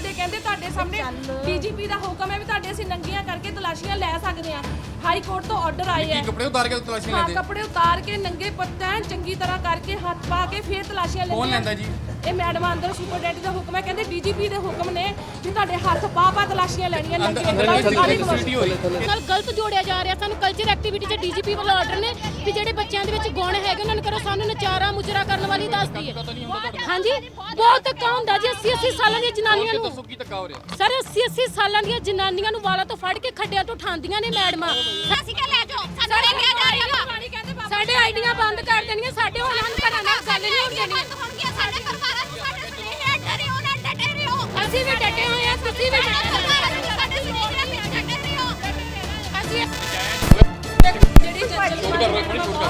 ਕਰਦੇ ਕਹਿੰਦੇ ਤੁਹਾਡੇ ਸਾਹਮਣੇ ਡੀਜੀਪੀ ਦਾ ਹੁਕਮ ਹੈ ਵੀ ਤੁਹਾਡੇ ਅਸੀਂ ਨੰਗੀਆਂ ਕਰਕੇ ਤਲਾਸ਼ੀਆਂ ਲੈ ਸਕਦੇ ਆ ਹਾਈ ਕੋਰਟ ਤੋਂ ਆਰਡਰ ਆਏ ਹੈ ਕੱਪੜੇ ਉਤਾਰ ਕੇ ਤਲਾਸ਼ੀ ਹਾਂ ਲੈਂਦੇ ਕੱਪੜੇ ਉਤਾਰ ਕੇ ਨੰਗੇ ਪੱਤਾ ਚੰਗੀ ਤਰ੍ਹਾਂ ਕਰਕੇ ਹੱਥ ਪਾ ਕੇ ਫੇਰ ਤਲਾਸ਼ੀਆਂ ਲੈਂਦੇ ਕੌਣ ਆ। ਲੈਂਦਾ ਜੀ? ਇਹ ਮੈਡਮ ਅੰਦਰ ਸੁਪਰਡੈਂਟ ਦਾ ਹੁਕਮ ਹੈ ਕਹਿੰਦੇ ਡੀਜੀਪੀ ਦੇ ਹੁਕਮ ਨੇ ਵੀ ਤੁਹਾਡੇ ਹੱਥ ਪਾ ਪਾ ਤਲਾਸ਼ੀਆਂ ਲੈਣੀਆਂ ਨਾਲ ਗਲਤ ਜੋੜਿਆ ਜਾ ਰਿਹਾ ਸਾਨੂੰ ਕਲਚਰ ਐਕਟੀਵਿਟੀ 'ਚ ਡੀਜੀਪੀ ਵੱਲੋਂ ਆਰਡਰ ਨੇ ਵੀ ਜਿਹੜੇ ਬੱਚਿਆਂ ਦੇ ਵਿੱਚ ਗੁਣ ਹੈਗੇ ਉਹਨਾਂ ਨੂੰ ਕਰੋ ਸਾਨੂੰ ਨਚਾਰਾ ਮੁਜਰਾ ਕਰਨ ਵਾਲੀ ਦੱਸਦੀ ਹੈ। ਹਾਂਜੀ? ਬਹੁਤ ਧੱਕਾ ਹੁੰਦਾ ਜੀ 80 80 ਸਾਲਾਂ ਦੀਆਂ ਜਨਾਨੀਆਂ ਨੂੰ ਦੱਸੋ ਕੀ ਧੱਕਾ ਹੋ ਰਿਹਾ? ਸਰ 80 80 ਸਾਲਾਂ ਦੀਆਂ ਜਨਾਨੀਆਂ ਨੂੰ ਵਾਲਾਂ ਤੋਂ ਫੜ ਕੇ ਖੱਡਿਆਂ ਤੋਂ ਉਠਾਉਂਦੀਆਂ ਨੇ ਮੈਡਮਾਂ। ਅਸੀਂ ਕਿਹਾ ਲੈ ਜਾਓ ਸਾਨੂੰ ਲੈ ਕੇ ਜਾ ਰਹੇ ਹੋ ਸਾਡੇ ਆਈਡੀਆਂ ਬੰਦ ਕਰ ਦੇਣੀਆਂ ਸਾਡੇ ਹੁਣ ਹਨ ਘਰਾਂ ਨਾਲ ਗੱਲ ਨਹੀਂ ਹੋਣ ਸਾਡੇ ਪਰਿਵਾਰਾਂ ਨੂੰ ਸਾਡੇ ਸੁਨੇਹੇ ਡਰੇ ਹੋ ਨਾ ਡਟੇ ਰਹੋ। ਅਸੀਂ ਵੀ ਡਟੇ ਹੋਏ ਆ ਤੁਸੀਂ ਵੀ ਸਾਡੇ ਡਟੇ ਪਰਿਵਾਰਾਂ ਨੂੰ ਸਾਡੇ ਸੁਨੇਹੇ ਵਿੱਚ ਡਟੇ ਰਹੋ। ਅਸੀਂ ਜਿਹੜੀ ਚੱਚਲ ਸ਼ੂਟ ਕਰ ਲਓ, ਇੱਕ ਮਿੰਟ ਸ਼ੂਟ ਕਰ।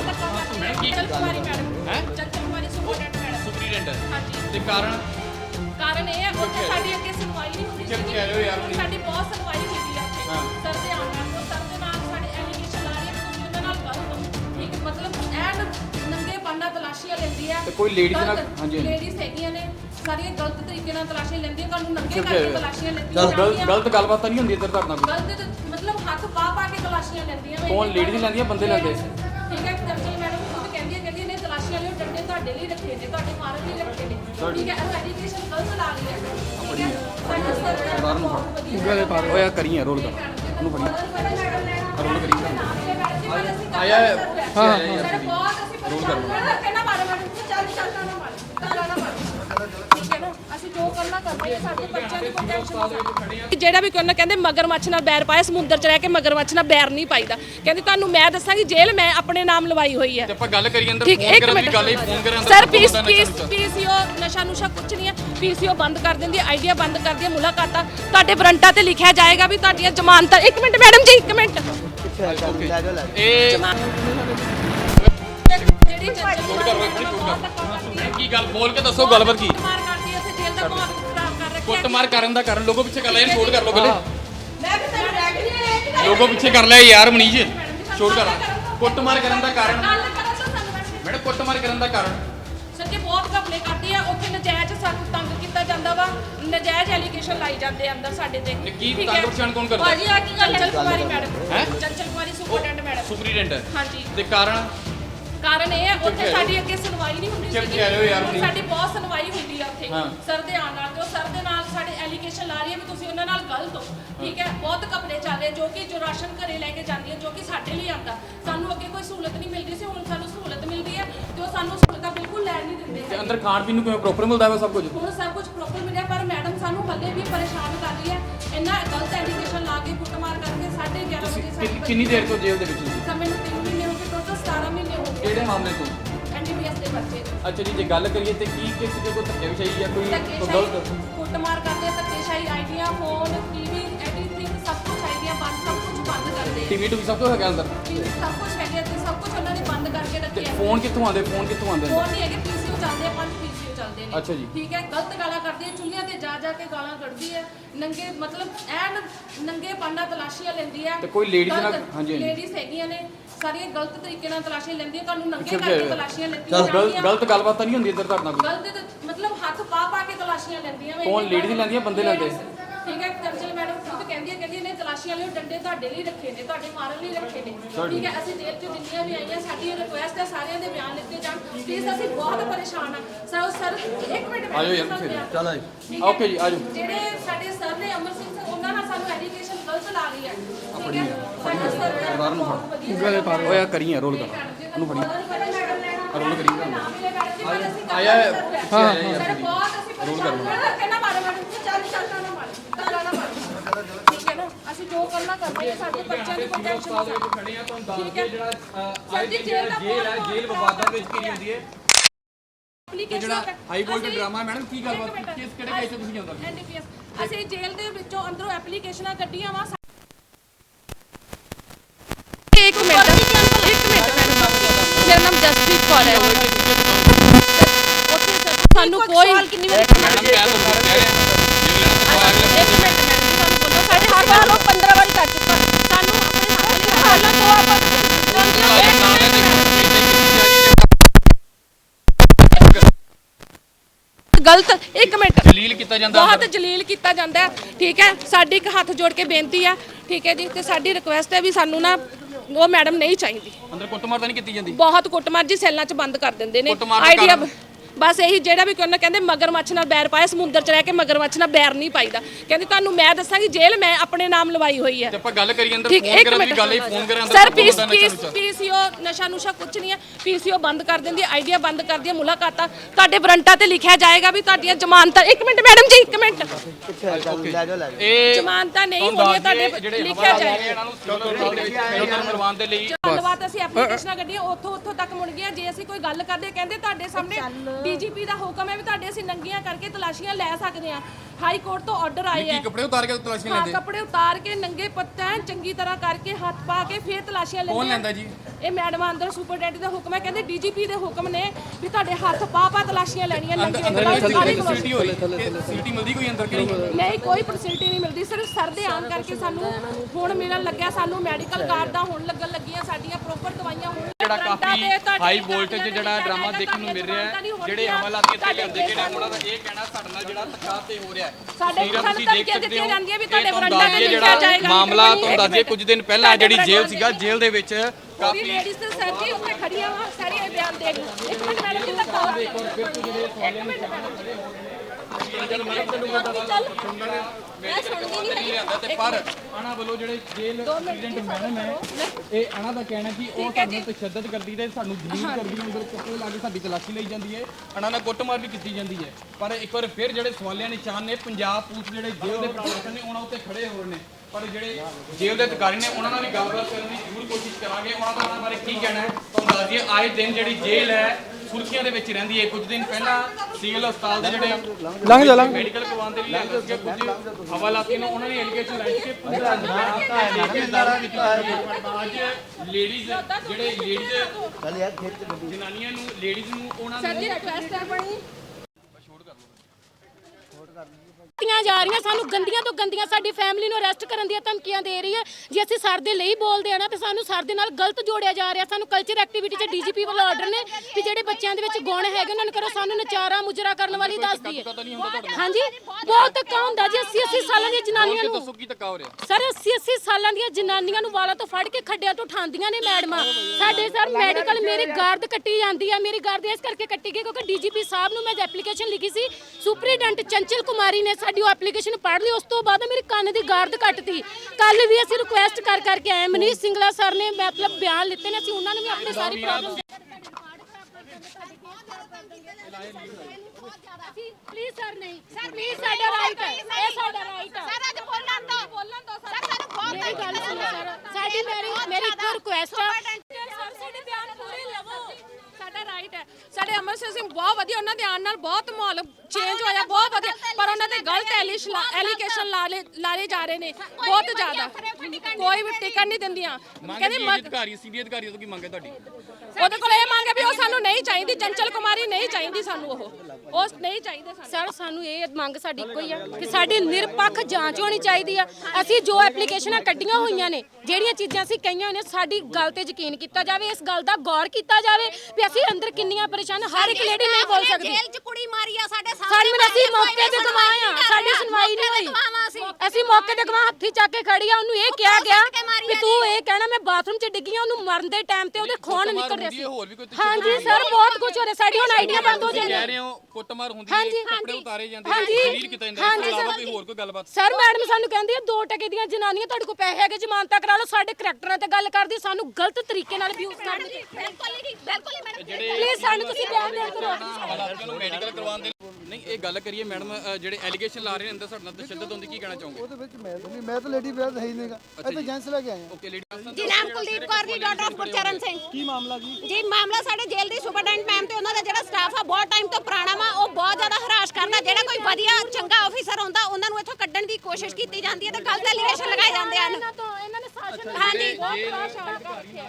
ਚੱਚਲ ਕੁਮਾਰੀ ਮੈਡਮ ਹੈਂ? Chanchal Kumari superintendent madam. Superintendent. ਹਾਂਜੀ। ਤੇ ਕਾਰਨ? ਕਾਰਨ ਇਹ ਹੈ ਉੱਥੇ ਸਾਡੀ ਅੱਗੇ ਸੁਣਵਾਈ ਨਹੀਂ ਹੁੰਦੀ। ਸਾਡੀ ਬਹੁਤ ਸੁਣਵਾਈ ਹੁੰਦੀ ਕੋਈ ladies ਨਾਲ- ਗਲਤ- ਹਾਂਜੀ, ਹਾਂਜੀ। ladies ਹੈਗੀਆਂ ਨੇ ਸਾਰੀਆਂ ਗਲਤ ਤਰੀਕੇ ਨਾਲ ਤਲਾਸ਼ੀਆਂ ਲੈਂਦੀਆਂ ਤੁਹਾਨੂੰ ਨੰਗੇ ਕਰਕੇ। ਤਲਾਸ਼ੀਆਂ ਲੈਂਦੀਆਂ ਗਲਤ ਜਾਂਦੀਆਂ। ਗਲਤ ਗੱਲਬਾਤ ਤਾਂ ਨਹੀਂ ਹੁੰਦੀ ਇੱਧਰ ਤੁਹਾਡੇ ਨਾਲ ਕੋਈ? ਗਲਤ ਤੇ- ਮਤਲਬ ਹੱਥ ਪਾ ਪਾ ਕੇ ਤਲਾਸ਼ੀਆਂ ਲੈਂਦੀਆਂ ਵੇ ਕੌਣ ladies ਲੈਂਦੀਆਂ, ਬੰਦੇ ਲੈਂਦੇ? ਠੀਕ ਹੈ ਚਰਚਲ ਮੈਡਮ ਖੁਦ ਕਹਿੰਦੀ ਹੈ ਕਹਿੰਦੀ ਨੇ ਤਲਾਸ਼ੀਆਂ ਲਿਓ ਡੰਡੇ ਤੁਹਾਡੇ ਲਈ ਰੱਖੇ ਨੇ ਤੁਹਾਡੇ ਮਾਰਨ ਲਈ ਰੱਖੇ ਨੇ ਠੀਕ ਹੈ ਐਜੂਕੇਸ਼ਨ ਗਲਤ ਲਾ ਰਹੀ ਹੈ ਠੀਕ ਹੈ ਸਾਡਾ ਸਰਕਾਰ ਨੂੰ ਗਲੇ ਪਾ ਓਏ ਕਰੀਏ ਰੋਲ ਕਰ ਉਹਨੂੰ ਫੜੀ ਰੋਲ ਕਰੀ ਆਇਆ ਹੈ। ਹਾਂ, ਬਹੁਤ ਅਸੀਂ ਪਰੇਸ਼ਾਨ ਹਾਂ ਕਹਿੰਦਾ ਮਾਰੇ ਮਾਰੇ ਚੱਲ ਚੱਲ ਨਾ ਮਾਰੇ ਚੱਲ ਜਿਹੜਾ ਵੀ ਕੋਈ ਕਹਿੰਦੇ ਮਗਰਮੱਛ ਨਾਲ ਬੈਰ ਪਾਇਆ ਸਮੁੰਦਰ 'ਚ ਰਹਿ ਕੇ ਮਗਰਮੱਛ ਨਾਲ ਬੈਰ ਨਹੀਂ ਪਾਈਦਾ। ਕਹਿੰਦੇ ਤੁਹਾਨੂੰ ਮੈਂ ਦੱਸਾਂਗੀ ਜੇਲ੍ਹ ਮੈਂ ਆਪਣੇ ਨਾਮ ਲਵਾਈ ਹੋਈ ਹੈ। ਤੇ ਆਪਾਂ ਗੱਲ ਕਰੀਏ ਅੰਦਰ ਠੀਕ ਫੋਨ ਇੱਕ ਕਰਨ ਦੀ ਮਿੰਟ। ਗੱਲ ਹੀ ਫੋਨ ਕਰੇ ਅੰਦਰ ਸਰ ਪੀਸ ਪੀਸ ਨੁਸ਼ਾ। ਪੀਸੀਓ ਨਸ਼ਾ ਨੁਸ਼ਾ ਕੁਝ ਨਹੀਂ ਹੈ। ਪੀਸੀਓ ਬੰਦ ਕਰ ਦਿੰਦੀ ਹੈ ਆਈਡੀਆ ਬੰਦ ਕਰ ਦਿੰਦੀ ਹੈ ਮੁਲਾਕਾਤਾਂ। ਤੁਹਾਡੇ ਵਾਰੰਟਾਂ ਤੇ ਲਿਖਿਆ ਜਾਏਗਾ ਵੀ ਤੁਹਾਡੀਆਂ ਜ਼ਮਾਨਤਾਂ ਇੱਕ ਮਿੰਟ ਮੈਡਮ ਜੀ ਇੱਕ ਮਿੰਟ। ਇਹ ਜਿਹੜੀ ਜੱਜ ਕੀ ਗੱਲ ਬੋਲ ਕੇ ਦੱਸੋ ਗੱਲਬਾਤ ਕੀ ਮਾਰ ਕਰਦੀ ਇੱਥੇ ਜੇਲ੍ਹ ਦਾ ਮਾਹੌਲ ਖਰਾਬ ਕਰ ਰੱਖਿਆ। ਕੁੱਟਮਾਰ ਕਰਨ ਦਾ ਕਾਰਨ ਲੋਗੋ ਪਿੱਛੇ ਕਰ ਲਿਆ ਸ਼ੂਟ ਕਰ ਲਓ ਪਹਿਲੇ ਮੈਂ ਵੀ ਤੈਨੂੰ ਰਹਿ ਗਈ ਹੈ ਲੋਗੋ ਪਿੱਛੇ ਕਰ ਲਿਆ ਯਾਰ ਮਨੀਸ਼ ਸ਼ੂਟ ਕਰ। ਕੁੱਟਮਾਰ ਕਰਨ ਦਾ ਕਾਰਨ। ਗੱਲ ਕਰੋ ਤਾਂ ਸਾਨੂੰ ਮੈਡਮ ਕੁੱਟਮਾਰ ਕਰਨ ਦਾ ਕਾਰਨ। ਸੱਚੇ ਬਹੁਤ ਘਪਲੇ ਕਰਦੇ ਆ ਉੱਥੇ ਨਜਾਇਜ਼ ਸਾਨੂੰ ਤੰਗ ਕੀਤਾ ਜਾਂਦਾ ਵਾ ਨਜਾਇਜ਼ ਐਲੀਗੇਸ਼ਨ ਲਾਈ ਜਾਂਦੇ ਆ ਅੰਦਰ ਸਾਡੇ ਤੇ। ਕੀ ਤੰਗ? ਪਰੇਸ਼ਾਨ ਕੌਣ ਕਰਦਾ? ਭਾਜੀ ਆ ਕੀ ਗੱਲ ਚੰਚਲ ਕੁਮਾਰੀ ਮੈਡਮ। ਹੈਂ? Chanchal Kumari superintendent madam. Superintendent. ਹਾਂਜੀ। ਤੇ ਕਾਰਨ? ਕਾਰਨ ਇਹ ਹੈ ਉੱਥੇ ਸਾਡੀ ਅੱਗੇ ਸੁਣਵਾਈ ਨਹੀਂ ਹੁੰਦੀ ਚੁੱਪ ਕਹਿ ਸਾਡੀ ਬਹੁਤ ਸੁਣਵਾਈ ਹੁੰਦੀ ਆ ਉੱਥੇ ਸਰ ਦੇ ਆਉਣ ਨਾਲ ਤੇ ਸਰ ਦੇ ਨਾਲ ਸਾਡੇ ਐਲੀਗੇਸ਼ਨ ਲਾ ਰਹੀ ਹੈ ਵੀ ਤੁਸੀਂ ਉਹਨਾਂ ਨਾਲ ਗਲਤ ਹੋ। ਠੀਕ ਹੈ ਬਹੁਤ ਘਪਲੇ ਚੱਲ ਰਹੇ ਜੋ ਕਿ ਜੋ ਰਾਸ਼ਨ ਘਰੇ ਲੈ ਕੇ ਜਾਂਦੀ ਹੈ ਜੋ ਕਿ ਸਾਡੇ ਲਈ ਆਂਦਾ ਸਾਨੂੰ ਅੱਗੇ ਕੋਈ ਸਹੂਲਤ ਨਹੀਂ ਮਿਲਦੀ ਸੀ ਹੁਣ ਸਾਨੂੰ ਸਹੂਲਤ ਮਿਲਦੀ ਹੈ ਤੇ ਉਹ ਸਾਨੂੰ ਸਹੂਲਤਾਂ ਬਿਲਕੁਲ ਲੈਣ ਨਹੀਂ ਦਿੰਦੇ ਤੇ ਅੰਦਰ ਖਾਣ ਪੀਣ ਨੂੰ ਕਿਵੇਂ ਪ੍ਰੋਪਰ ਮਿਲਦਾ ਵਾ ਸਭ ਕੁਝ? ਹੁਣ ਸਭ ਕੁਝ ਪ੍ਰੋਪਰ ਮਿਲਿਆ ਪਰ ਮੈਡਮ ਸਾਨੂੰ ਹੱਲੇ ਵੀ ਪਰੇਸ਼ਾਨ ਕਰ ਰਹੀ ਹੈ। ਇੰਨਾ ਗਲਤ ਐਲੀਗੇਸ਼ਨ ਲਾ ਕੇ ਕੁੱਟਮਾਰ ਕਰਕੇ 11:30 ਵਜੇ ਤੁਸੀਂ ਕਿੰਨੀ- ਦੇਰ ਤੋਂ ਜੇਲ੍ਹ ਦੇ ਵਿੱਚ ਸੀ? ਸਮੇਂ ਨੂੰ ਤਿੰਨ ਕਿਹੜੇ ਮਾਮਲੇ ਤੋਂ? ਐਨਡੀਪੀਐਸ ਦੇ ਬੱਚੇ ਅੱਛਾ ਜੀ ਜੇ ਗੱਲ ਕਰੀਏ ਤੇ ਕੀ ਕਿਸ ਦੇ ਕੋਈ ਧੱਕੇਸ਼ਾਹੀ ਜਾਂ ਕੋਈ ਕੋਈ ਗਲਤ ਧੱਕੇਸ਼ਾਹੀ ਕੁੱਟਮਾਰ ਕਰਦੇ ਧੱਕੇਸ਼ਾਹੀ ਆਈਡੀਆਂ ਫੋਨ ਟੀਵੀ ਐਡੀਥਿੰਗ ਸਭ ਕੁਝ ਆਈਡੀਆਂ ਬੰਦ ਸਭ ਕੁਝ ਬੰਦ ਕਰਦੇ ਟੀਵੀ ਟੂ ਸਭ ਤੋਂ ਹੈਗਾ ਅੰਦਰ? ਸਭ ਕੁਝ ਹੈਗੇ ਤੇ ਸਭ ਕੁਝ ਉਹਨਾਂ ਨੇ ਬੰਦ ਕਰਕੇ ਤੇ ਰੱਖਿਆ ਫੋਨ ਕਿੱਥੋਂ ਆਉਂਦੇ? ਫੋਨ ਕਿੱਥੋਂ ਆਉਂਦੇ ਫੋਨ ਅੰਦਰ ਨਹੀਂ ਹੈਗੇ ਪੀਸੀਓ ਚੱਲਦੇ ਆ ਪੰਜ ਪੀਸੀਓ ਚੱਲਦੇ ਨੇ। ਅੱਛਾ ਜੀ। ਠੀਕ ਹੈ ਗਲਤ ਗਾਲਾਂ ਕਰਦੀ ਹੈ ਚੁੱਲ੍ਹਿਆਂ ਤੇ ਜਾ ਜਾ ਕੇ ਗਾਲਾਂ ਕੱਢਦੀ ਹੈ। ਨੰਗੇ ਮਤਲਬ ਐਨ ਨੰਗੇ ਪਾਂਡਾ ਤਲਾਸ਼ੀਆਂ ਲੈਂਦੀ ਹੈ। ਤੇ ਕੋਈ ladies ਨਾਲ- ਹਾਂਜੀ। ਲੇਡੀਜ਼ ਹੈਗੀਆਂ ਨੇ। ਸਾਰੀਆਂ ਗਲਤ ਤਰੀਕੇ ਨਾਲ ਤਲਾਸ਼ੀਆਂ ਲੈਂਦੀਆਂ ਤੁਹਾਨੂੰ ਨੰਗੇ ਕਰਕੇ। ਤਲਾਸ਼ੀਆਂ ਲੈਂਦੀਆਂ ਗਲਤ ਗਲਤ ਗੱਲਬਾਤ ਤਾਂ ਨਹੀਂ ਹੁੰਦੀ ਇੱਧਰ ਨਾਲ ਕੋਈ? ਗਲਤ ਮਤਲਬ ਹੱਥ ਪਾ ਪਾ ਕੇ ਤਲਾਸ਼ੀਆਂ ਲੈਂਦੀਆਂ ਵੇ ਕੌਣ ladies ਲੈਂਦੀਆਂ, ਬੰਦੇ ਲੈਂਦੇ? ਠੀਕ ਹੈ ਚਰਚਲ ਮੈਡਮ ਖੁਦ ਕਹਿੰਦੀ ਹੈ ਕਹਿੰਦੀ ਨੇ ਤਲਾਸ਼ੀਆਂ ਲਿਓ ਡੰਡੇ ਤੁਹਾਡੇ ਲਈ ਰੱਖੇ ਨੇ ਤੁਹਾਡੇ ਮਾਰਨ ਲਈ ਰੱਖੇ ਨੇ ਠੀਕ ਹੈ ਅਸੀਂ ਜੇਲ੍ਹ ਚ ਜਿੰਨੀਆਂ ਵੀ ਆਈਆਂ ਸਾਡੀ ਰਿਕੁਐਸਟ ਹੈ ਸਾਰਿਆਂ ਦੇ ਬਿਆਨ ਲਿਖੇ ਜਾਣ ਪਲੀਜ਼ ਅਸੀਂ ਬਹੁਤ ਪਰੇਸ਼ਾਨ ਆ ਸਰ ਸਰ ਇੱਕ ਮਿੰਟ ਆ ਜਾਓ ਯਾਰ, ਚੱਲ? ਓਕੇ ਜੀ, ਆ ਜਾਓ। ਜਿਹੜੇ ਸਾਡੇ ਸਰ ਨੇ ਅਮਰ ਸਿੰਘ ਸਾਨੂੰ ਐਜੂਕੇਸ਼ਨ ਗਲਤ ਲਾ ਰਹੀ ਹੈ। ਠੀਕ ਹੈ? ਸਾਡਾ ਸਰ ਬਾਹਰ ਨੂੰ ਬਹੁਤ ਵਧੀਆ ਗਲੇ ਪਾ ਓਏ ਕਰੀਏ ਰੋਲ ਕਰ। ਉਹਨੂੰ ਫੜੀ। ਰੋਲ ਕਰੀ ਆਇਆ ਹੈ। ਹਾਂ ਆਇਆ ਯਾਰ ਸਰ ਬਹੁਤ ਅਸੀਂ ਪਰੇਸ਼ਾਨ ਹਾਂ। ਕਹਿੰਦਾ ਮਾਰੇ ਮਾਰੇ ਚੱਲ ਚੱਲ ਨਾ ਮਾਰੇ। ਚੱਲ ਨਾ ਮਾਰੇ ਠੀਕ ਹੈ ਨਾ? ਅਸੀਂ ਜੋ ਕਰਨਾ ਕਰਦੇ ਹਾਂ ਸਾਡੇ ਬੱਚਿਆਂ ਦੀ ਕੋਈ ਟੈਨਸ਼ਨ ਨਹੀਂ। ਖੜੇ ਆ ਤੁਹਾਨੂੰ ਦੱਸ ਠੀਕ ਹੈ। ਦਈਏ ਜਿਹੜਾ ਸਰ ਅੱਜ ਜੀ, ਦੀ ਜੇਲ੍ਹ ਜਿਹੜਾ ਦਾ ਜੇਲ੍ਹ ਹੈ ਬਹੁਤ ਜੇਲ੍ਹ ਮਾਹੌਲ ਵਿਵਾਦਾਂ ਵਿੱਚ ਕੀ ਹੁੰਦੀ ਹੈ? ਤੇ ਜਿਹੜਾ ਹਾਈ ਦੇ ਡਰਾਮਾ ਮੈਡਮ ਕੀ ਗੱਲਬਾਤ? ਕਿਸ ਕਿਹੜੇ ਕੇਸ 'ਚ ਤੁਸੀਂ ਆਉਂਦਾ ਐਨਡੀਪੀਐਸ ਅਸੀਂ ਜੇਲ੍ਹ ਦੇ ਵਿੱਚੋਂ ਅੰਦਰੋਂ ਐਪਲੀਕੇਸ਼ਨਾਂ ਕੱਢੀਆਂ ਵਾ। ਇੱਕ ਮਿੰਟ ਇੱਕ ਮਿੰਟ ਮੇਰਾ ਨਾਮ ਜਸਪ੍ਰੀਤ ਕੌਰ ਹੈ। ਉੱਥੇ ਸਰ ਸਾਨੂੰ ਕੋਈ ਕਿੰਨੀ ਵਾਰੀ ਗਲਤ ਇੱਕ ਮਿੰਟ। ਜਲੀਲ ਕੀਤਾ ਜਾਂਦਾ ਬਹੁਤ ਜਲੀਲ ਕੀਤਾ ਜਾਂਦਾ ਹੈ। ਠੀਕ ਹੈ ਸਾਡੀ ਇੱਕ ਹੱਥ ਜੋੜ ਕੇ ਬੇਨਤੀ ਹੈ ਠੀਕ ਹੈ ਜੀ ਤੇ ਸਾਡੀ ਰਿਕੁਐਸਟ ਹੈ ਵੀ ਸਾਨੂੰ ਨਾ ਉਹ ਮੈਡਮ ਨਹੀਂ ਚਾਹੀਦੀ। ਅੰਦਰ ਕੁੱਟਮਾਰ ਤਾਂ ਨਹੀਂ ਕੀਤੀ ਜਾਂਦੀ? ਬਹੁਤ ਕੁੱਟਮਾਰ ਜੀ ਸੈੱਲਾਂ 'ਚ ਬੰਦ ਕਰ ਦਿੰਦੇ ਨੇ। ਕੁੱਟਮਾਰ ਦਾ ਆਈਡੀਆ ਕਾਰਨ? ਬਸ ਇਹੀ ਜਿਹੜਾ ਵੀ ਕੋਈ ਕਹਿੰਦੇ ਮਗਰਮੱਛ ਨਾਲ ਬੈਰ ਪਾਇਆ ਸਮੁੰਦਰ 'ਚ ਰਹਿ ਕੇ ਮਗਰਮੱਛ ਨਾਲ ਬੈਰ ਨਹੀਂ ਪਾਈਦਾ। ਕਹਿੰਦੀ ਤੁਹਾਨੂੰ ਮੈਂ ਦੱਸਾਂਗੀ ਜੇਲ੍ਹ ਮੈਂ ਆਪਣੇ ਨਾਮ ਲਵਾਈ ਹੋਈ ਹੈ। ਤੇ ਆਪਾਂ ਗੱਲ ਕਰੀਏ ਅੰਦਰ ਫੋਨ ਇੱਕ ਕਰਨ ਦੀ ਮਿੰਟ ਗੱਲ ਹੀ ਫੋਨ ਕਰਾਂ ਅੰਦਰ ਸਰ ਪੀਸ ਦਾ ਪੀਸ। ਪੀਸੀਓ ਨਸ਼ਾ ਨੁਸ਼ਾ ਕੁਝ ਨਹੀਂ ਹੈ। ਪੀਸੀਓ ਬੰਦ ਕਰ ਦਿੰਦੀ ਹੈ ਆਈਡੀਆ ਬੰਦ ਕਰਦੀ ਹੈ ਮੁਲਾਕਾਤਾਂ। ਤੁਹਾਡੇ ਵਾਰੰਟਾਂ ਤੇ ਲਿਖਿਆ ਜਾਏਗਾ ਵੀ ਤੁਹਾਡੀਆਂ ਜ਼ਮਾਨਤਾਂ ਇੱਕ ਮਿੰਟ ਮੈਡਮ ਜੀ ਇੱਕ ਮਿੰਟ। ਜ਼ਮਾਨਤਾਂ ਨਹੀਂ ਹੋਣੀਆਂ ਤੁਹਾਡੇ ਲਿਖਿਆ ਜਾਏਗਾ। ਦੇ ਮਰਵਾਉਣ ਦੇ ਲਈ। ਅਸੀਂ ਐਪਲੀਕੇਸ਼ਨਾਂ ਕੱਢੀਆਂ ਉੱਥੋਂ ਉੱਥੋਂ ਤੱਕ ਮੁੜ ਗਈਆਂ। ਜੇ ਅਸੀਂ ਕੋਈ ਗੱਲ ਕਰਦੇ ਕਹਿੰਦੇ ਤੁਹਾਡੇ ਸਾਹਮਣੇ ਡੀਜੀਪੀ ਦਾ ਹੁਕਮ ਹੈ ਵੀ ਤੁਹਾਡੇ ਅਸੀਂ ਨੰਗੀਆਂ ਕਰਕੇ ਤਲਾਸ਼ੀਆਂ ਲੈ ਸਕਦੇ ਹਾਂ। ਹਾਈ ਕੋਰਟ ਤੋਂ ਆਰਡਰ ਆਏ ਕੀ ਹੈ। ਕੱਪੜੇ ਉਤਾਰ ਕੇ ਤਲਾਸ਼ੀਆਂ ਹਾਂ ਲੈਂਦੇ? ਕੱਪੜੇ ਉਤਾਰ ਕੇ ਨੰਗੇ ਪੱਤਾ ਐਨ ਚੰਗੀ ਤਰ੍ਹਾਂ ਕਰਕੇ ਹੱਥ ਪਾ ਕੇ ਫਿਰ ਤਲਾਸ਼ੀਆਂ ਲੈਂਦੇ ਕੌਣ ਆ। ਲੈਂਦਾ ਜੀ? ਇਹ ਮੈਡਮ ਅੰਦਰ ਸੁਪਰਡੈਂਟ ਦਾ ਹੁਕਮ ਹੈ। ਕਹਿੰਦੇ ਡੀਜੀਪੀ ਦੇ ਹੁਕਮ ਨੇ ਵੀ ਤੁਹਾਡੇ ਹੱਥ ਪਾ ਪਾ ਤਲਾਸ਼ੀਆਂ ਲੈਣੀਆਂ ਅੰਦਰ ਅੰਦਰ ਸਰਕਾਰੀ ਫੈਸਿਲਿਟੀ ਹੋ ਰਹੀ ਫੈਸਿਲਿਟੀ ਮਿਲਦੀ ਕੋਈ ਅੰਦਰ ਕਿ ਨਹੀਂ ਨਹੀਂ ਕੋਈ ਫੈਸਿਲਿਟੀ ਨਹੀਂ ਮਿਲਦੀ। ਸਿਰਫ ਸਰ ਦੇ ਆਉਣ ਕਰਕੇ ਸਾਨੂੰ ਹੁਣ ਮਿਲਣ ਲੱਗਿਆ ਸਾਨੂੰ ਮੈਡੀਕਲ ਕਾਰਡ ਦਾ ਹੁਣ ਲੱਗਣ ਲੱਗੀਆਂ ਸਾਡੀਆਂ ਪ੍ਰੋਪਰ ਦਵਾਈਆਂ। ਹੁਣ ਜਿਹੜਾ ਕਾਫੀ ਹਾਈ ਵੋਲਟੇਜ ਜਿਹੜਾ ਡਰਾਮਾ ਦੇਖਣ ਨੂੰ ਮਿਲ ਰਿਹਾ ਹੈ ਜਿਹੜੇ ਹਵਾਲਾਤੀ ਇੱਥੇ ਗਏ ਨੇ ਉਹਨਾਂ ਦਾ ਇਹ ਕਹਿਣਾ ਸਾਡੇ ਨਾਲ ਜਿਹੜਾ ਧੱਕਾ ਤੇ ਹੋ ਰਿਹਾ ਹੈ ਸਾਡੇ ਸਾਨੂੰ ਧਮਕੀਆਂ ਦਿੱਤੀਆਂ ਹੋ। ਜਾਂਦੀਆਂ ਵੀ ਤੁਹਾਡੇ ਵਰੰਡਾ ਤੇ ਜਿਹੜਾ ਲਿਖਿਆ ਜਾਏਗਾ। ਮਾਮਲਾ ਤੁਹਾਨੂੰ ਦੱਸ ਦਈਏ ਕੁਝ ਦਿਨ ਪਹਿਲਾਂ ਜਿਹੜੀ ਜੇਲ੍ਹ ਸੀਗਾ ਜੇਲ੍ਹ ਦੇ ਵਿੱਚ ਕਾਫੀ ਲੇਡੀਜ਼ ਤੇ ਸਰ ਜੀ ਉੱਤੇ ਖੜੀਆਂ ਵਾ ਸਾਰੀ ਇਹ ਬਿਆਨ ਲਓ ਇੱਕ ਮਿੰਟ ਮੈਡਮ ਜੀ ਲਾ ਇੱਕ ਮਿੰਟ ਮੈਂ ਸੁਣਦੀ ਨਹੀਂ ਲਿਆਂਦਾ ਤੇ ਪਰ ਆਣਾ ਵੱਲੋਂ ਜਿਹੜੇ ਜੇਲ੍ਹ ਪ੍ਰੈਜ਼ੀਡੈਂਟ ਮੈਡਮ ਹੈ ਇਹ ਆਣਾ ਦਾ ਕਹਿਣਾ ਕਿ ਉਹ ਸਾਨੂੰ ਤਸ਼ੱਦਦ ਕਰਦੀ ਤੇ ਸਾਨੂੰ ਜਲੀਲ ਕਰਦੀ ਹੈ ਅੰਦਰ ਕੱਪੜੇ ਲਾ ਕੇ ਸਾਡੀ ਤਲਾਸ਼ੀ ਲਈ ਜਾਂਦੀ ਹੈ ਆਣਾ ਨਾਲ ਕੁੱਟਮਾਰ ਵੀ ਕੀਤੀ ਜਾਂਦੀ ਹੈ ਪਰ ਇੱਕ ਵਾਰ ਫਿਰ ਜਿਹੜੇ ਸਵਾਲਿਆਂ ਨਿਸ਼ਾਨ ਨੇ ਪੰਜਾਬ ਪੁਲਿਸ ਜਿਹੜੇ ਜੇਲ੍ਹ ਦੇ ਪ੍ਰਸ਼ਾਸਨ ਨੇ ਉਹਨਾਂ ਉੱਤੇ ਖੜੇ ਹੋਏ ਨੇ ਪਰ ਜਿਹੜੇ ਜੇਲ੍ਹ ਦੇ ਅਧਿਕਾਰੀ ਨੇ ਉਹਨਾਂ ਨਾਲ ਵੀ ਗੱਲਬਾਤ ਕਰਨ ਦੀ ਜ਼ਰੂਰ ਕੋਸ਼ਿਸ਼ ਕਰਾਂਗੇ ਉਹਨਾਂ ਦਾ ਉਹਨਾਂ ਬਾਰੇ ਕੀ ਕਹਿਣਾ ਹੈ ਤੁਹਾਨੂੰ ਦੱਸ ਦਈਏ ਆਏ ਦਿਨ ਜਿਹੜੀ ਜੇਲ੍ਹ ਹੈ ਸੁਰਖੀਆਂ ਦੇ ਵਿੱਚ ਰਹਿੰਦੀ ਹੈ। ਕੁਝ ਦਿਨ ਪਹਿਲਾਂ ਸਿਵਲ ਹਸਪਤਾਲ ਦੇ ਜਿਹੜੇ ਲੰਘ ਜਾ ਲੰਘ ਮੈਡੀਕਲ ਕਰਵਾਉਣ ਦੇ ਲਈ ਆਏ ਸੀਗੇ ਕੁਝ ਹਵਾਲਾਤੀ ਨੂੰ ਉਹਨਾਂ ਨੇ ਐਲੀਗੇਸ਼ਨ ਲਾਇਆ ਕਿ ਪੂਰਾ ਅੱਜ ਲੇਡੀਜ਼ ਜਿਹੜੇ ਲੇਡੀਜ਼ ਜਨਾਨੀਆਂ ਨੂੰ ਲੇਡੀਜ਼ ਨੂੰ ਉਹਨਾਂ ਸਰ ਜੀ ਰਿਕੁਐਸਟ ਹੈ ਬਣੀ ਧਮਕੀਆਂ ਜਾ ਰਹੀਆਂ ਸਾਨੂੰ ਗੰਦੀਆਂ ਤੋਂ ਗੰਦੀਆਂ ਸਾਡੀ ਫੈਮਿਲੀ ਨੂੰ ਅਰੈਸਟ ਕਰਨ ਦੀਆਂ ਧਮਕੀਆਂ ਦੇ ਰਹੀ ਹੈ। ਜੇ ਅਸੀਂ ਸਰ ਦੇ ਲਈ ਬੋਲਦੇ ਆ ਨਾ ਤੇ ਸਾਨੂੰ ਸਰ ਦੇ ਨਾਲ ਗਲਤ ਜੋੜਿਆ ਜਾ ਰਿਹਾ। ਸਾਨੂੰ ਕਲਚਰ ਐਕਟੀਵਿਟੀ 'ਚ ਡੀਜੀਪੀ ਵੱਲੋਂ ਆਰਡਰ ਨੇ ਵੀ ਜਿਹੜੇ ਬੱਚਿਆਂ ਦੇ ਵਿੱਚ ਗੁਣ ਹੈਗੇ ਉਹਨਾਂ ਨੂੰ ਕਰੋ ਸਾਨੂੰ ਨਚਾਰਾ ਮੁਜਰਾ ਕਰਨ ਵਾਲੀ ਦੱਸਦੀ ਹੈ। ਹਾਂਜੀ ਬਹੁਤ ਧੱਕਾ ਹੁੰਦਾ ਜੀ 80 80 ਸਾਲਾਂ ਦੀਆਂ ਜਨਾਨੀਆਂ ਨੂੰ ਦੱਸੋ ਕੀ ਧੱਕਾ ਹੋ ਰਿਹਾ। ਸਰ 80 80 ਸਾਲਾਂ ਦੀਆਂ ਜਨਾਨੀਆਂ ਨੂੰ ਵਾਲਾਂ ਤੋਂ ਫੜ ਕੇ ਖੱਡਿਆਂ ਤੋਂ ਉਠਾਉਂਦੀਆਂ ਨੇ ਮੈਡਮਾਂ। ਸਾਡੇ ਸਰ ਮੈਡੀਕਲ ਮੇਰੀ ਗਾਰਡ ਕੱਟੀ ਜਾਂਦੀ ਆ ਮੇਰੀ ਗਾਰਡ ਇਸ ਕਰਕੇ ਕੱਟੀ ਗਈ ਕਿਉਂਕਿ ਡੀਜੀਪੀ ਸਾਹਿਬ ਨੂੰ ਮੈਂ ਐਪਲੀਕੇਸ਼ਨ ਲਿਖੀ ਸੀ। ਸੁਪਰੀਡੈਂਟ ਚੰਚਲ ਕੁਮਾਰੀ ਨੇ ਸਾਡੀ ਉਹ ਐਪਲੀਕੇਸ਼ਨ ਪੜ੍ਹ ਲਈ ਉਸ ਤੋਂ ਬਾਅਦ ਮੇਰੀ ਕੰਨ ਦੀ ਗਾਰਡ ਕੱਟਤੀ। ਕੱਲ ਵੀ ਅਸੀਂ ਰਿਕੁਐਸਟ ਕਰ ਕਰਕੇ ਆਏ। ਮਨੀਸ਼ ਸਿੰਗਲਾ ਸਰ ਨੇ ਮਤਲਬ ਬਿਆਨ ਲਿੱਤੇ ਨੇ ਅਸੀਂ ਉਹਨਾਂ ਨੂੰ ਵੀ ਆਪਣੀ ਸਾਰੀ ਪ੍ਰੋਬਲਮ ਪਲੀਜ਼ ਸਰ ਨਹੀਂ। ਸਰ ਪਲੀਜ਼ ਸਾਡਾ ਰਾਈਟ ਹੈ। ਇਹ ਸਾਡਾ ਰਾਈਟ ਹੈ। ਸਰ ਅੱਜ ਬੋਲਣ ਦੋ। ਬੋਲਣ ਦੋ ਸਰ ਸਾਨੂੰ ਬਹੁਤ ਮੇਰੀ ਗੱਲ ਸੁਣੋ ਸਰ ਸਾਡੀ ਮੇਰੀ ਮੇਰੀ ਇੱਕ ਰਿਕੁਐਸਟ ਆ। ਸਰ ਸਾਡੇ ਬਿਆਨ ਪੂਰੇ ਲਵੋ। ਸਾਡਾ ਰਾਈਟ ਹੈ। ਸਾਡੇ ਅਮਰਸਰ ਸਿੰਘ ਬਹੁਤ ਵਧੀਆ ਉਹਨਾਂ ਦੇ ਆਉਣ ਨਾਲ ਬਹੁਤ ਮਾਹੌਲ ਚੇਂਜ ਹੋਇਆ ਬਹੁਤ ਵਧੀਆ। ਪਰ ਉਹਨਾਂ ਤੇ। ਗਲਤ ਐਲੀਗੇਸ਼ਨ ਲਾਲੇ ਜਾ ਰਹੇ ਨੇ। ਬਹੁਤ ਜ਼ਿਆਦਾ। ਕੋਈ ਵੀ ਟਿਕਟ ਨਹੀਂ ਦਿੰਦੀਆਂ। ਕਹਿੰਦੇ ਅਧਿਕਾਰੀ ਸੀਨੀਅਰ ਅਧਿਕਾਰੀ ਤੋਂ ਕੀ ਮੰਗ ਤੁਹਾਡੀ? ਉਹਦੇ ਕੋਲ ਇਹ ਮੰਗ ਹੈ ਵੀ ਉਹ ਸਾਨੂੰ ਨਹੀਂ ਚਾਹੀਦੀ ਚੰਚਲ ਕੁਮਾਰੀ ਨਹੀਂ ਚਾਹੀਦੀ ਸਾਨੂੰ ਉਹ। ਉਹ ਨਹੀਂ ਚਾਹੀਦੇ ਸਾਨੂੰ। ਸਰ ਸਾਨੂੰ ਇਹ ਮੰਗ ਸਾਡੀ ਇੱਕੋ ਹੀ ਆ ਕਿ ਸਾਡੀ ਨਿਰਪੱਖ ਜਾਂਚ ਹੋਣੀ ਚਾਹੀਦੀ ਆ। ਅਸੀਂ ਜੋ ਐਪਲੀਕੇਸ਼ਨਾਂ ਕੱਢੀਆਂ ਹੋਈਆਂ ਨੇ ਜਿਹੜੀਆਂ ਚੀਜ਼ਾਂ ਅਸੀਂ ਕਹੀਆਂ ਹੋਈਆਂ ਨੇ ਸਾਡੀ ਗੱਲ ਤੇ ਯਕੀਨ ਕੀਤਾ ਜਾਵੇ ਇਸ ਗੱਲ ਦਾ ਗੌਰ ਕੀਤਾ ਜਾਵੇ ਵੀ ਅਸੀਂ ਅੰਦਰ ਕਿੰਨੀਆਂ ਪਰੇਸ਼ਾਨ ਹਰ ਇੱਕ ਲੇਡੀ ਨਹੀਂ ਬੋਲ ਸਕਦੀ। ਜੇਲ੍ਹ 'ਚ ਕੁੜੀ ਮਾਰੀ ਆ ਸਾਡੇ ਮੈਂ ਅਸੀਂ ਮੌਕੇ ਤੇ ਗਵਾਏ ਆ ਸਾਡੀ ਸੁਣਵਾਈ ਨਹੀਂ ਹੋਈ। ਅਸੀਂ ਮੌਕੇ ਤੇ ਗਵਾ ਹੱਥੀ ਚੱਕ ਕੇ ਖੜੀ ਆ ਉਹਨੂੰ ਇਹ ਕਿਹਾ ਗਿਆ ਵੀ ਤੂੰ ਇਹ ਕਹਿਣਾ ਮੈਂ ਬਾਥਰੂਮ 'ਚ ਡਿੱਗੀ ਆ ਉਹਨੂੰ ਮਰਨ ਦੇ ਟਾਈਮ ਤੇ ਉਹਦੇ ਖੂਨ ਨਿਕਲ ਰਿਹਾ ਸੀ ਹੋਰ ਵੀ ਕੋਈ ਤਸ਼ੱਦਦ ਹਾਂਜੀ ਸਰ ਬਹੁਤ ਕੁਝ ਹੋ ਰਿਹਾ ਸਾਡੀ ਹੁਣ ਆਈਡੀਆ ਬੰਦ ਹੋ ਕਹਿ ਰਹੇ ਹੋ ਕੁੱਟਮਾਰ ਹੁੰਦੀ ਹੈ ਕੱਪੜੇ। ਉਤਾਰੇ ਜਾਂਦੇ ਨੇ। ਜਲੀਲ ਕੀਤਾ ਜਾਂਦਾ ਹੈ ਇਸ ਹਾਂਜੀ, ਤੋਂ ਇਲਾਵਾ ਸਰ। ਕੋਈ ਹੋਰ ਕੋਈ ਗੱਲਬਾਤ। ਸਰ ਮੈਡਮ ਸਾਨੂੰ ਕਹਿੰਦੀ ਹੈ ਦੋ ਟਕੇ ਦੀਆਂ ਜਨਾਨੀਆਂ ਤੁਹਾਡੇ ਕੋਲ ਪੈਸੇ ਹੈਗੇ ਜ਼ਮਾਨਤਾਂ ਕਰਾ ਲਓ ਸਾਡੇ ਕਰੈਕਟਰਾਂ ਤੇ ਗੱਲ ਕਰਦੀ ਸਾਨੂੰ ਗਲਤ ਤਰੀਕੇ ਨਾਲ ਅਬਿਊਜ਼ ਕਰਦੀ। ਬਿਲਕੁਲ ਹੀ ਬਿਲਕੁਲ ਹੀ ਮੈਡਮ ਪਲੀਜ਼ ਸਾਨੂੰ ਤੁਸੀਂ ਬਿਆਨ ਦੇ ਕਰੋ ਹਾਲਾਤਾਂ ਨੂੰ ਮੈਡੀਕਲ ਕਰਵਾਉਣ ਦੇ ਨਹੀਂ ਇਹ ਗੱਲ ਕਰੀਏ ਮੈਡਮ ਜਿਹੜੇ ਐਲੀਗੇਸ਼ਨ ਲਾ ਰਹੇ ਨੇ ਅੰਦਰ ਸਾਡੇ ਨਾਲ ਤਸ਼ੱਦਦ ਹੁੰਦੀ ਕੀ ਕਹਿਣਾ ਚਾਹੋਗੇ? ਉਹਦੇ ਵਿੱਚ ਮੈਂ ਤਾਂ ਨਹੀਂ ਮੈਂ ਤਾਂ ਲੇਡੀ ਵਿਆਹ ਹੈ ਹੀ ਨਹੀਂਗਾ। ਇੱਥੇ ਜੈਂਟਸ ਲੈ ਕੇ ਆਏ ਆ। ਓਕੇ ਲੇਡੀ ਜੀ ਨਾਮ ਕੁਲਦੀਪ ਕੌਰ ਦੀ ਡਾਟਰ ਆਫ ਗੁਰਚਰਨ ਸਿੰਘ। ਕੀ ਮਾਮਲਾ ਜੀ? ਜੀ ਮਾਮਲਾ ਸਾਡੇ ਜੇਲ੍ਹ ਦੀ ਸੁਪਰਡੈਂਟ ਮੈਮ ਤੇ ਉਹਨਾਂ ਦਾ ਜਿਹੜਾ ਸਟਾਫ ਆ ਬਹੁਤ ਟਾਈਮ ਤੋਂ ਪੁਰਾਣਾ ਵਾ ਉਹ ਬਹੁਤ ਜ਼ਿਆਦਾ ਹਰਾਸ਼ ਕਰਦਾ। ਜਿਹੜਾ ਕੋਈ ਵਧੀਆ ਚੰਗਾ ਆਫੀਸਰ ਹੁੰਦਾ ਉਹਨਾਂ ਨੂੰ ਇੱਥੋਂ ਕੱਢਣ ਦੀ ਕੋਸ਼ਿਸ਼ ਕੀਤੀ ਜਾਂਦੀ ਹੈ ਤੇ ਗਲਤ ਐਲੀਗੇਸ਼ਨ ਲਗਾਏ ਜਾਂਦੇ ਹਨ। ਹਾਂਜੀ।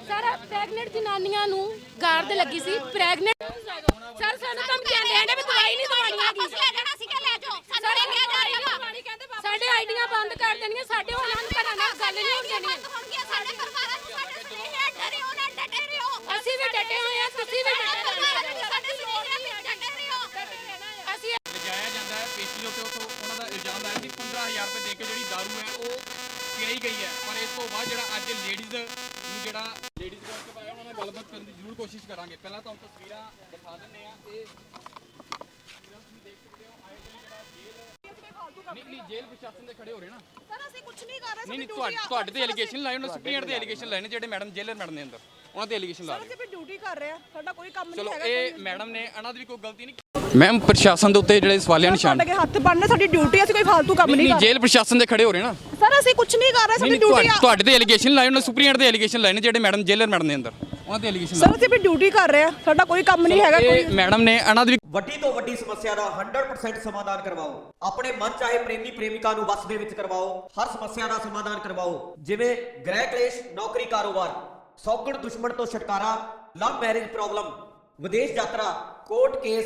ਸਾਰਾ ਪ੍ਰੈਗਨੈਂਟ ਜਨਾਨੀਆਂ ਨੂੰ ਗਾਰਡ ਲੱਗੀ ਸੀ ਪ੍ਰੈਗਨੈਂਟ ਸਰ ਸਾਨੂੰ ਧਮਕੀਆਂ ਦੇਣ ਵੀ ਦਵਾਈ ਨਹੀਂ ਦਵਾਉਣੀ ਹੈਗੀ ਰਹੇ ਸਾਡੇ ਆਈਡੀਆਂ ਬੰਦ ਕਰ ਦੇਣੀਆਂ ਸਾਡੇ ਹੁਣ ਹਨ ਘਰਾਂ ਨਾਲ ਗੱਲ ਨਹੀਂ ਹੋਣ ਦੇਣੀ। ਨੂੰ ਨਾ ਰਹੋ ਅਸੀਂ ਵੀ ਡਟੇ ਹੋਏ ਆ ਤੁਸੀਂ ਵੀ ਡਟੇ ਗਈ ਹੈ। ਪਰ ਇਸ ਤੋਂ ਬਾਅਦ ਜਿਹੜਾ ਅੱਜ ਲੇਡੀਜ਼ ਨੂੰ ਜਿਹੜਾ ਲੇਡੀਜ਼ ਵਰਕ ਪਾਇਆ ਉਹਨਾਂ ਨਾਲ ਗੱਲਬਾਤ ਕਰਨ ਦੀ ਜ਼ਰੂਰ ਕੋਸ਼ਿਸ਼ ਕਰਾਂਗੇ। ਪਹਿਲਾਂ ਤੁਹਾਨੂੰ ਤਸਵੀਰਾਂ ਦਿਖਾ ਦਿੰਦੇ ਆ ਇਹ ਨਹੀਂ ਨਹੀਂ ਜੇਲ੍ਹ ਪ੍ਰਸ਼ਾਸਨ ਦੇ ਖੜੇ ਹੋ ਰਹੇ ਨਾ। ਸਰ ਅਸੀਂ ਕੁਝ ਨਹੀਂ ਕਰ ਰਹੇ। ਨਹੀਂ ਨਹੀਂ ਤੁਹਾਡੇ ਤੁਹਾਡੇ ਤੇ ਐਲੀਗੇਸ਼ਨ ਲਾਏ ਉਹਨਾਂ ਸੁਪਰੀਮ ਦੇ ਐਲੀਗੇਸ਼ਨ ਲਾਏ ਨੇ ਜਿਹੜੇ ਮੈਡਮ ਜੇਲਰ ਮੈਡਮ ਦੇ ਅੰਦਰ। ਉਹਨਾਂ ਤੇ ਐਲੀਗੇਸ਼ਨ ਲਾ ਰਹੇ ਅਸੀਂ ਵੀ ਡਿਊਟੀ ਕਰ ਰਹੇ ਆ ਸਾਡਾ ਕੋਈ ਕੰਮ ਚਲੋ ਇਹ ਮੈਡਮ ਨੇ ਇਹਨਾਂ ਦੀ ਵੀ ਕੋਈ ਗਲਤੀ ਨਹੀਂ ਮੈਮ ਪ੍ਰਸ਼ਾਸਨ ਦੇ ਉੱਤੇ ਜਿਹੜੇ ਸਵਾਲੀਆ ਨਿਸ਼ਾਨ ਤੁਹਾਡੇ ਹੱਥ ਬੰਨ੍ਹਨੇ ਸਾਡੀ ਡਿਊਟੀ ਅਸੀਂ ਕੋਈ ਫालतू ਕੰਮ ਨਹੀਂ ਜੇਲ੍ਹ ਪ੍ਰਸ਼ਾਸਨ ਦੇ ਖੜੇ ਹੋ ਰਹੇ ਨਾ। ਸਰ ਅਸੀਂ ਕੁਝ ਨਹੀਂ ਕਰ ਰਹੇ ਸਾਡੀ ਡਿਊਟੀ ਤੁਹਾਡੇ ਤੁਹਾਡੇ ਤੇ ਐਲੀਗੇਸ਼ਨ ਲਾਏ ਉਹਨਾਂ ਸੁਪਰੀਮ ਦੇ ਐਲੀਗੇਸ਼ਨ ਲਾਏ ਨੇ ਜਿਹੜੇ ਮੈਡਮ ਜੇਲਰ ਮੈਡਮ ਦੇ ਅੰਦਰ। ਉਹਨਾਂ ਤੇ ਐਲੀਗੇਸ਼ਨ ਸਰ ਅਸੀਂ ਵੀ ਡਿਊਟੀ ਕਰ ਰਹੇ ਆ ਸਾਡਾ ਕੋਈ ਕੰਮ ਨਹੀਂ ਹੈਗਾ ਇਹ ਮੈਡਮ ਨੇ ਇਹਨਾਂ ਦੀ ਵੱਡੀ ਤੋਂ ਵੱਡੀ ਸਮੱਸਿਆ ਦਾ 100% ਸਮਾਧਾਨ ਕਰਵਾਓ। ਆਪਣੇ ਮਨ ਚਾਹੇ ਪ੍ਰੇਮੀ ਪ੍ਰੇਮਿਕਾ ਨੂੰ ਵਸ ਦੇ ਵਿੱਚ ਕਰਵਾਓ ਹਰ ਸਮੱਸਿਆ ਦਾ ਸਮਾਧਾਨ ਕਰਵਾਓ। ਜਿਵੇਂ ਗ੍ਰਹਿ ਕਲੇਸ਼ ਨੌਕਰੀ ਕਾਰੋਬਾਰ ਸੌਗਣ ਦੁਸ਼ਮਣ ਤੋਂ ਛੁਟਕਾਰਾ ਲਵ ਮੈਰਿਜ ਪ੍ਰੋਬਲਮ ਵਿਦੇਸ਼ ਯਾਤਰਾ ਕੋਰਟ ਕੇਸ